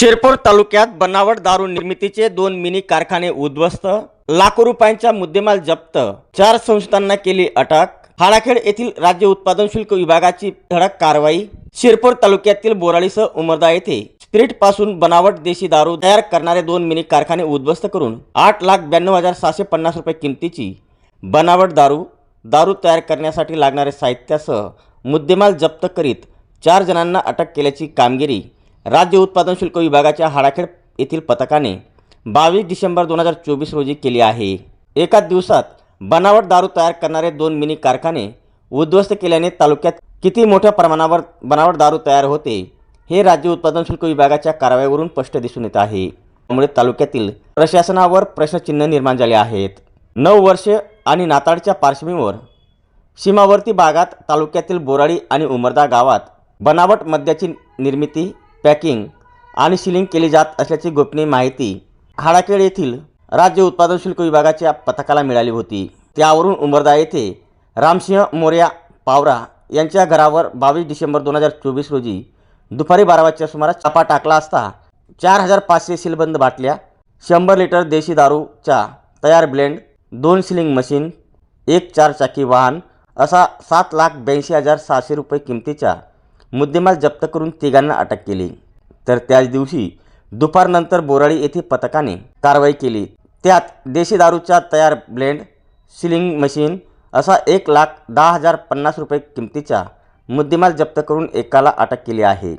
शिरपूर तालुक्यात बनावट दारू निर्मितीचे दोन मिनी कारखाने उद्ध्वस्त लाखो रुपयांचा मुद्देमाल जप्त चार संस्थांना केली अटक हाडाखेड येथील राज्य उत्पादन शुल्क विभागाची धडक कारवाई शिरपूर तालुक्यातील बोराळीसह उमरदा येथे स्पिरिटपासून बनावट देशी दारू तयार करणारे दोन मिनी कारखाने उद्ध्वस्त करून आठ लाख ब्याण्णव हजार सहाशे पन्नास रुपये किमतीची बनावट दारू दारू तयार करण्यासाठी लागणारे साहित्यासह मुद्देमाल जप्त करीत चार जणांना अटक केल्याची कामगिरी राज्य उत्पादन शुल्क विभागाच्या हाडाखेड येथील पथकाने बावीस डिसेंबर दोन हजार चोवीस रोजी केली आहे. एका दिवसात बनावट दारू तयार करणारे दोन मिनी कारखाने उद्ध्वस्त केल्याने तालुक्यात किती मोठ्या प्रमाणावर बनावट दारू तयार होते हे राज्य उत्पादन शुल्क विभागाच्या कारवाईवरून स्पष्ट दिसून येत आहे. त्यामुळे तालुक्यातील प्रशासनावर प्रश्नचिन्ह निर्माण झाले आहेत. नऊ वर्षे आणि नाताळच्या पार्श्वभूमीवर सीमावर्ती भागात तालुक्यातील बोराडी आणि उमरदा गावात बनावट मद्याची निर्मिती पॅकिंग आणि सिलिंग केली जात असल्याची गोपनीय माहिती हाडाखेड येथील राज्य उत्पादन शुल्क विभागाच्या पथकाला मिळाली होती. त्यावरून उमरदा येथे रामसिंह मोर्या पावरा यांच्या घरावर बावीस डिसेंबर दोन हजार चोवीस रोजी दुपारी बारा वाजच्या सुमारास छापा टाकला असता चार हजार पाचशे सीलबंद बाटल्या शंभर लिटर देशी दारूचा तयार ब्लेंड दोन सिलिंग मशीन एक चारचाकी वाहन असा सात लाख ब्याऐंशी हजार सहाशे रुपये किमतीच्या मुद्देमाल जप्त करून तिघांना अटक केली. तर त्याच दिवशी दुपारनंतर बोराळी येथे पथकाने कारवाई केली. त्यात देशी दारूचा तयार ब्लेंड सिलिंग मशीन असा एक लाख दहा हजार पन्नास रुपये किमतीचा मुद्देमाल जप्त करून एकाला अटक केली आहे.